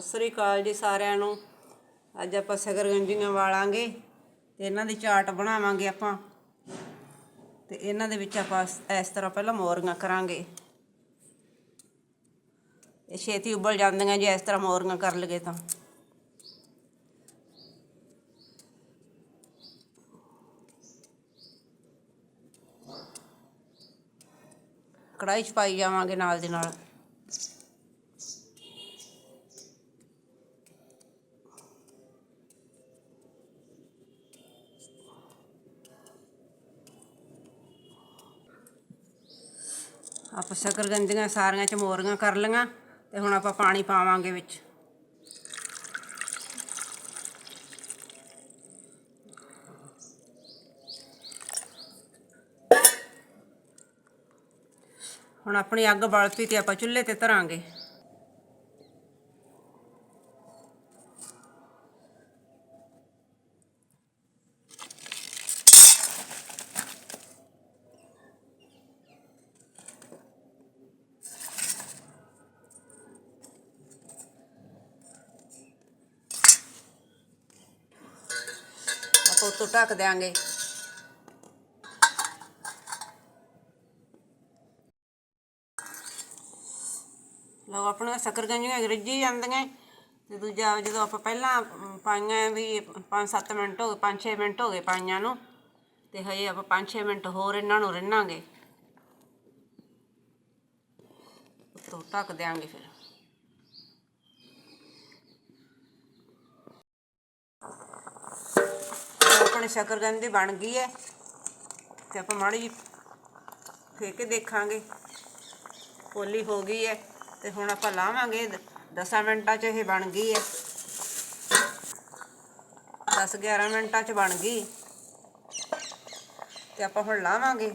ਸਤਿ ਸ੍ਰੀ ਅਕਾਲ ਜੀ ਸਾਰਿਆਂ ਨੂੰ। ਅੱਜ ਆਪਾਂ ਸਗਰਗੰਜੀਆਂ ਵਾਲਾਂਗੇ ਤੇ ਇਹਨਾਂ ਦੀ ਚਾਟ ਬਣਾਵਾਂਗੇ ਆਪਾਂ। ਤੇ ਇਹਨਾਂ ਦੇ ਵਿੱਚ ਆਪਾਂ ਇਸ- ਇਸ ਤਰ੍ਹਾਂ ਪਹਿਲਾਂ ਮੋਰੀਆਂ ਕਰਾਂਗੇ। ਇਹ ਛੇਤੀ ਉਬਲ ਜਾਂਦੀਆਂ ਜੇ ਇਸ ਤਰ੍ਹਾਂ ਮੋਰੀਆਂ ਕਰ ਲਗੇ ਤਾਂ। ਕੜਾਈ ਚ ਪਾਈ ਜਾਵਾਂਗੇ ਨਾਲ ਦੇ ਨਾਲ। ਆਪਾਂ ਸ਼ਕਰਗੰਦੀਆਂ ਸਾਰੀਆਂ ਚਮੋਰੀਆਂ ਕਰ ਲਈਆਂ ਤੇ ਹੁਣ ਆਪਾਂ ਪਾਣੀ ਪਾਵਾਂਗੇ ਵਿੱਚ। ਹੁਣ ਆਪਣੀ ਅੱਗ ਬਲ ਪਈ ਤੇ ਆਪਾਂ ਚੁੱਲ੍ਹੇ ਤੇ ਧਰਾਂਗੇ। ਆਪਾਂ ਉੱਤੋਂ ਢੱਕ ਦਿਆਂਗੇ। ਲਓ ਆਪਣੀਆਂ ਸ਼ੱਕਰਗੰਜੀਆਂ ਰਿੱਝੀ ਜਾਂਦੀਆਂ ਤੇ ਦੂਜਾ ਜਦੋਂ ਆਪਾਂ ਪਹਿਲਾਂ ਪਾਈਆਂ ਵੀ 5-7 ਮਿੰਟ ਹੋ ਗਏ 5-6 ਮਿੰਟ ਹੋ ਗਏ ਪਾਈਆਂ ਨੂੰ, ਤੇ ਹਜੇ ਆਪਾਂ 5-6 ਮਿੰਟ ਹੋਰ ਇਹਨਾਂ ਨੂੰ ਰਿੰਨਾਂਗੇ। ਉੱਤੋਂ ਢੱਕ ਦਿਆਂਗੇ ਫਿਰ ਲਓ ਆਪਣੀ ਸ਼ੱਕਰਗੰਦੀ ਬਣ ਗਈ ਹੈ। ਤੇ ਆਪਾਂ ਮਾੜੀ ਜਿਹੀ ਫੇਕ ਕੇ ਦੇਖਾਂਗੇ। ਪੋਲੀ ਹੋ ਗਈ ਹੈ ਤੇ ਹੁਣ ਆਪਾਂ ਲਾਵਾਂਗੇ। 10 ਮਿੰਟਾਂ 'ਚ ਇਹ ਬਣ ਗਈ ਹੈ। 10 11 ਮਿੰਟਾਂ 'ਚ ਬਣ ਗਈ। ਤੇ ਆਪਾਂ ਹੁਣ ਲਾਵਾਂਗੇ।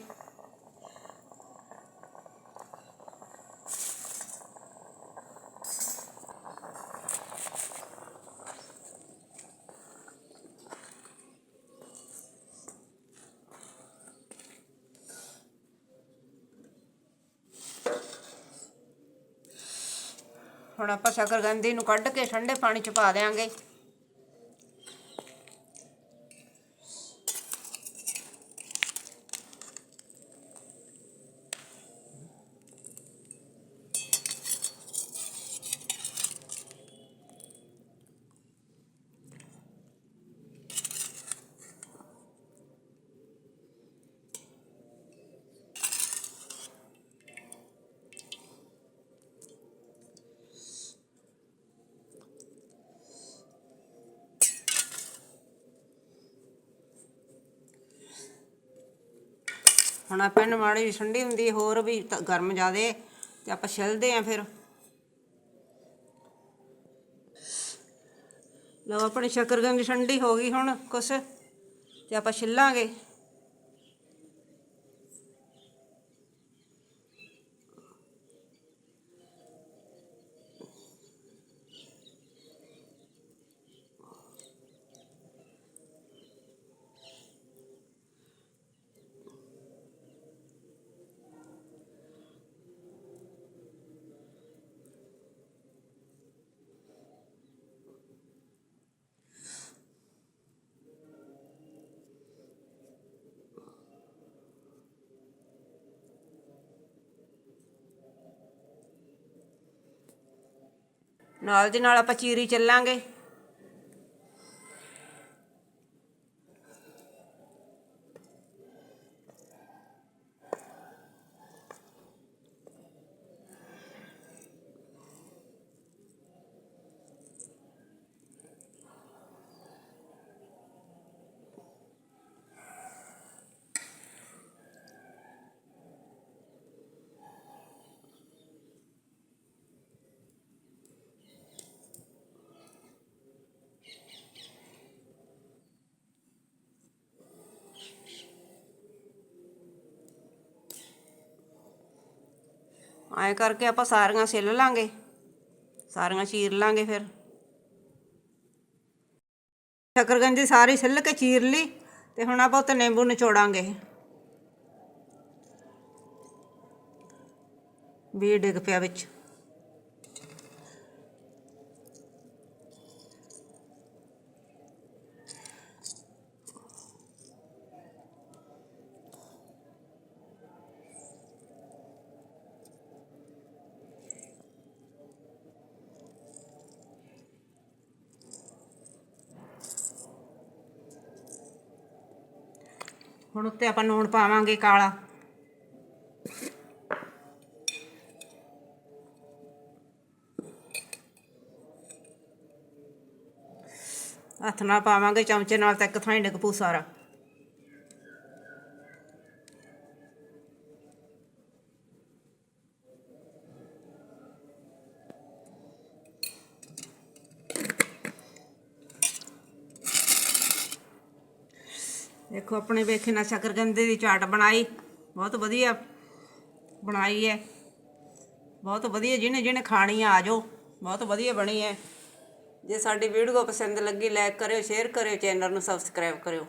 ਹੁਣ ਆਪਾਂ ਸ਼ਕਰਗੰਦੀ ਨੂੰ ਕੱਢ ਕੇ ਠੰਡੇ ਪਾਣੀ 'ਚ ਪਾ ਦੇਾਂਗੇ ਹੁਣ ਆਪਾਂ ਇਹਨੂੰ ਮਾੜੀ ਠੰਡੀ ਹੁੰਦੀ ਹੋਰ ਵੀ ਤਾਂ ਗਰਮ ਜ਼ਿਆਦੇ, ਤੇ ਆਪਾਂ ਛਿਲਦੇ ਆਂ ਫਿਰ। ਲਓ, ਆਪਣੀ ਸ਼ਕਰਗੰਦੀ ਠੰਡੀ ਹੋ ਗਈ ਹੁਣ ਕੁਛ, ਤੇ ਆਪਾਂ ਛਿੱਲਾਂਗੇ। ਨਾਲ ਦੀ ਨਾਲ ਆਪਾਂ ਚੀਰੀ ਚੱਲਾਂਗੇ। ਐਂ ਕਰਕੇ ਆਪਾਂ ਸਾਰੀਆਂ ਸਿੱਲ ਲਾਂਗੇ। ਸਾਰੀਆਂ ਚੀਰ ਲਾਂਗੇ ਫਿਰ। ਸ਼ਕਰਗੰਜੀ ਸਾਰੀ ਸਿੱਲ ਕੇ ਚੀਰ ਲਈ ਤੇ ਹੁਣ ਆਪਾਂ ਉੱਤੇ ਨਿੰਬੂ ਨਿਚੋੜਾਂਗੇ। ਵੀ ਡਿੱਗ ਪਿਆ ਵਿੱਚ। ਹੁਣ ਉੱਤੇ ਆਪਾਂ ਲੂਣ ਪਾਵਾਂਗੇ ਕਾਲਾ। ਹੱਥ ਨਾਲ ਪਾਵਾਂਗੇ, ਚਮਚੇ ਨਾਲ ਤਾਂ ਇੱਕ ਥਾਂ ਹੀ ਡਿੱਗ ਪੂ ਸਾਰਾ। ਦੇਖੋ ਆਪਣੇ ਵੇਖੇ ਨਾਲ ਸ਼ਕਰਗੰਦੇ ਦੀ ਚਾਟ ਬਣਾਈ। ਬਹੁਤ ਵਧੀਆ ਬਣਾਈ ਹੈ। ਬਹੁਤ ਵਧੀਆ, ਜਿਹਨੇ ਜਿਹਨੇ ਖਾਣੀ ਆ ਆ ਜਾਓ ਬਹੁਤ ਵਧੀਆ ਬਣੀ ਹੈ। ਜੇ ਸਾਡੀ ਵੀਡੀਓ ਪਸੰਦ ਲੱਗੀ ਲਾਈਕ ਕਰਿਓ ਸ਼ੇਅਰ ਕਰਿਓ ਚੈਨਲ ਨੂੰ ਸਬਸਕ੍ਰਾਈਬ ਕਰਿਓ।